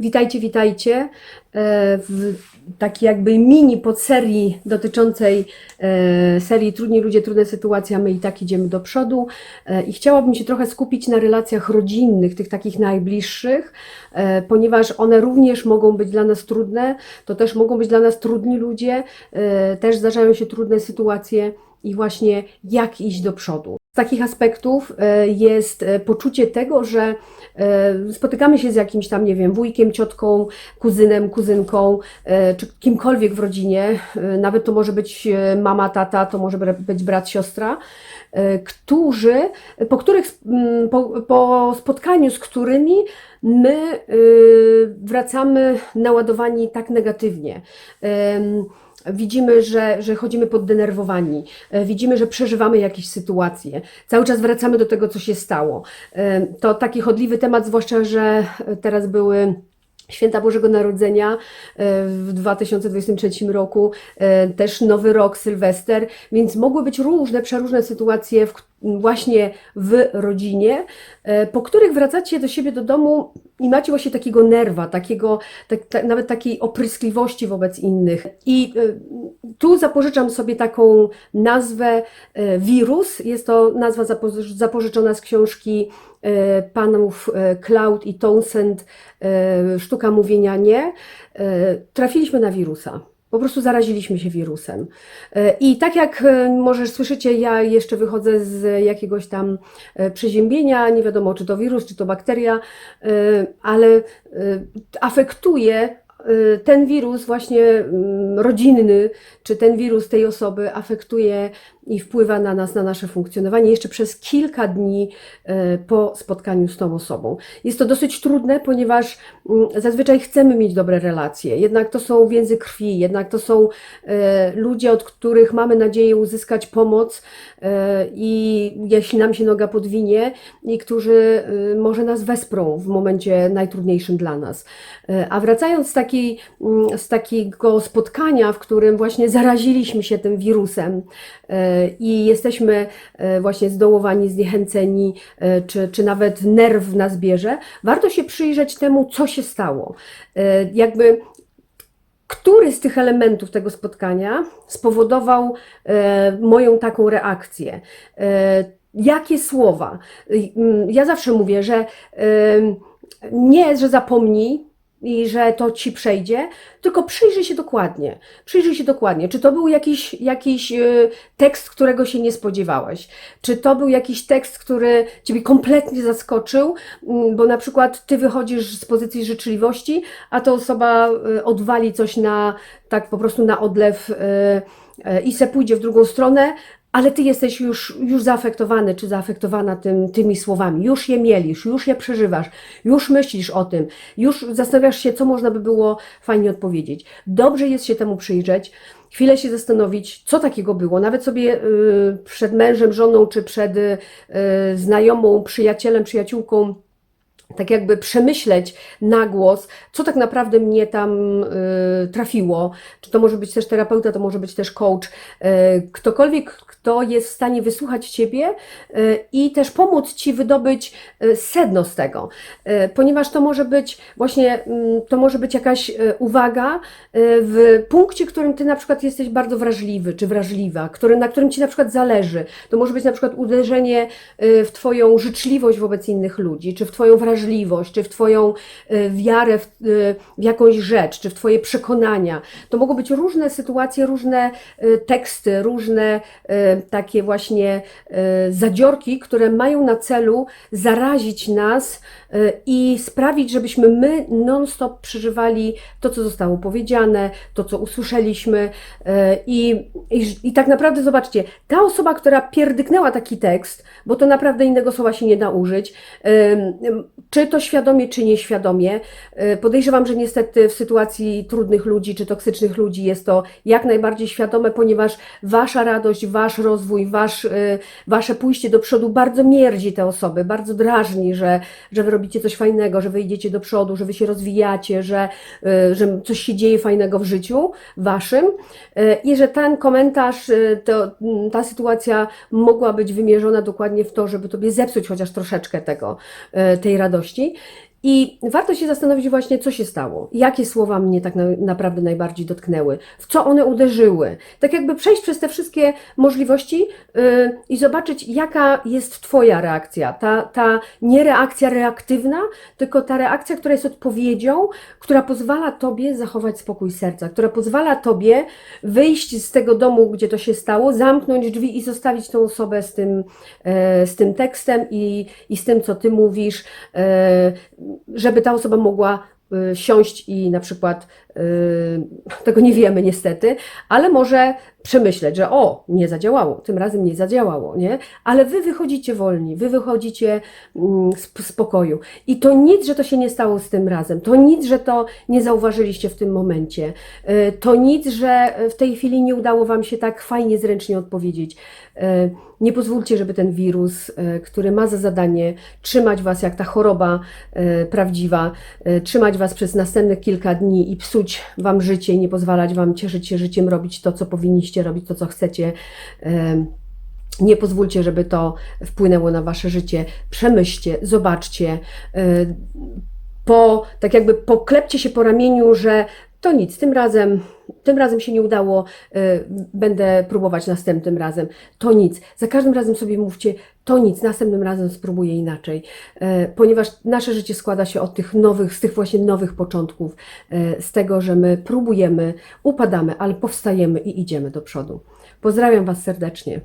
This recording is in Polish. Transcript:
Witajcie, witajcie e, w takiej jakby mini podserii dotyczącej e, serii Trudni ludzie, trudne sytuacje, my i tak idziemy do przodu. E, I chciałabym się trochę skupić na relacjach rodzinnych, tych takich najbliższych, ponieważ one również mogą być dla nas trudne, to też mogą być dla nas trudni ludzie, też zdarzają się trudne sytuacje i właśnie jak iść do przodu. Z takich aspektów e, jest e, poczucie tego, że e, spotykamy się z jakimś tam, nie wiem, wujkiem, ciotką, kuzynem, kuzynką, czy kimkolwiek w rodzinie, nawet to może być mama, tata, to może być brat, siostra, którzy, po których, po, po spotkaniu z którymi my wracamy naładowani tak negatywnie. Widzimy, że, że chodzimy poddenerwowani, e, widzimy, że przeżywamy jakieś sytuacje, cały czas wracamy do tego, co się stało. E, To taki chodliwy temat, zwłaszcza, że teraz były Święta Bożego Narodzenia e, w 2023 roku, też Nowy Rok, Sylwester, więc mogły być różne, przeróżne sytuacje w, właśnie w rodzinie, po których wracacie do siebie do domu i macie właśnie takiego nerwa, takiego, tak, tak, nawet takiej opryskliwości wobec innych. I e, tu zapożyczam sobie taką nazwę e, wirus. Jest to nazwa zapo- zapożyczona z książki e, panów e, Cloud i Townsend e, Sztuka mówienia nie. E, Trafiliśmy na wirusa. Po prostu zaraziliśmy się wirusem. E, I tak jak e, może słyszycie, ja jeszcze wychodzę z jakiegoś tam e, przeziębienia, nie wiadomo czy to wirus, czy to bakteria, ale afektuje ten wirus właśnie mm, rodzinny, czy ten wirus tej osoby afektuje i wpływa na nas, na nasze funkcjonowanie jeszcze przez kilka dni e, po spotkaniu z tą osobą. Jest to dosyć trudne, ponieważ mm, zazwyczaj chcemy mieć dobre relacje, jednak to są więzy krwi, jednak to są e, ludzie, od których mamy nadzieję uzyskać pomoc i jeśli nam się noga podwinie i którzy może nas wesprą w momencie najtrudniejszym dla nas. A wracając z, takiej, mm, z takiego spotkania, w którym właśnie zaraziliśmy się tym wirusem e, i jesteśmy e, właśnie zdołowani, zniechęceni, e, czy, czy nawet nerw nas bierze, warto się przyjrzeć temu, co się stało. Jakby który z tych elementów tego spotkania spowodował moją taką reakcję? Jakie słowa? Mm, Ja zawsze mówię, że nie, że zapomnij i że to ci przejdzie, tylko przyjrzyj się dokładnie. Przyjrzyj się dokładnie. Czy to był jakiś, jakiś e, tekst, którego się nie spodziewałeś? Czy to był jakiś tekst, który ciebie kompletnie zaskoczył, Mm, bo na przykład ty wychodzisz z pozycji życzliwości, a ta osoba e, odwali coś na tak po prostu na odlew e, i se pójdzie w drugą stronę, ale ty jesteś już, już zaafektowany czy zaafektowana tym, tymi słowami, już je mielisz, już je przeżywasz, już myślisz o tym, już zastanawiasz się, co można by było fajnie odpowiedzieć. Dobrze jest się temu przyjrzeć, chwilę się zastanowić, co takiego było, nawet sobie y, przed mężem, żoną, czy przed y, znajomą, przyjacielem, przyjaciółką tak jakby przemyśleć na głos, co tak naprawdę mnie tam y, trafiło. Czy to może być też terapeuta, to może być też coach. Y, ktokolwiek, kto jest w stanie wysłuchać Ciebie y, i też pomóc Ci wydobyć y, sedno z tego. Y, ponieważ to może być właśnie, mm, to może być jakaś y, uwaga y, w punkcie, którym Ty na przykład jesteś bardzo wrażliwy, czy wrażliwa, który, na którym Ci na przykład zależy. To może być na przykład uderzenie y, w Twoją życzliwość wobec innych ludzi, czy w Twoją wrażliwość, czy w Twoją y, wiarę w, y, w jakąś rzecz, czy w Twoje przekonania. To mogą być różne sytuacje, różne y, teksty, różne takie właśnie zadziorki, które mają na celu zarazić nas i sprawić, żebyśmy my non-stop przeżywali to, co zostało powiedziane, to, co usłyszeliśmy. I, i, I tak naprawdę zobaczcie, ta osoba, która pierdyknęła taki tekst, bo to naprawdę innego słowa się nie da użyć, czy to świadomie, czy nieświadomie. y, Podejrzewam, że niestety w sytuacji trudnych ludzi, czy toksycznych ludzi jest to jak najbardziej świadome, ponieważ wasza radość, wasz rozwój, wasz, y, wasze pójście do przodu bardzo mierdzi te osoby, bardzo drażni, że, że wy robicie coś fajnego, że wy idziecie do przodu, że wy się rozwijacie, że, y, że coś się dzieje fajnego w życiu waszym i że ten komentarz, to, ta sytuacja mogła być wymierzona dokładnie w to, żeby tobie zepsuć chociaż troszeczkę tego, tej radości wartości i warto się zastanowić właśnie, co się stało, jakie słowa mnie tak na, naprawdę najbardziej dotknęły, w co one uderzyły. Tak jakby przejść przez te wszystkie możliwości yy, i zobaczyć, jaka jest Twoja reakcja. Ta, ta nie reakcja reaktywna, tylko ta reakcja, która jest odpowiedzią, która pozwala Tobie zachować spokój serca, która pozwala Tobie wyjść z tego domu, gdzie to się stało, zamknąć drzwi i zostawić tą osobę z tym, e, z tym tekstem i, i z tym, co Ty mówisz, e, żeby ta osoba mogła e, siąść i na przykład, tego nie wiemy niestety, ale może przemyśleć, że o, nie zadziałało, tym razem nie zadziałało, nie? Ale wy wychodzicie wolni, wy wychodzicie mm, z z pokoju. I to nic, że to się nie stało z tym razem, to nic, że to nie zauważyliście w tym momencie, E, to nic, że w tej chwili nie udało wam się tak fajnie, zręcznie odpowiedzieć. E, Nie pozwólcie, żeby ten wirus, który ma za zadanie trzymać was jak ta choroba prawdziwa, trzymać was przez następnych kilka dni i psuć wam życie nie pozwalać wam cieszyć się życiem, robić to, co powinniście robić, to, co chcecie. Nie pozwólcie, żeby to wpłynęło na wasze życie. Przemyślcie, zobaczcie. e, Po, tak jakby poklepcie się po ramieniu, że to nic, tym razem, tym razem się nie udało, y, będę próbować następnym razem. To nic. Za każdym razem sobie mówcie, to nic, następnym razem spróbuję inaczej. Y, Ponieważ nasze życie składa się od tych nowych, z tych właśnie nowych początków, y, z tego, że my próbujemy, upadamy, ale powstajemy i idziemy do przodu. Pozdrawiam Was serdecznie.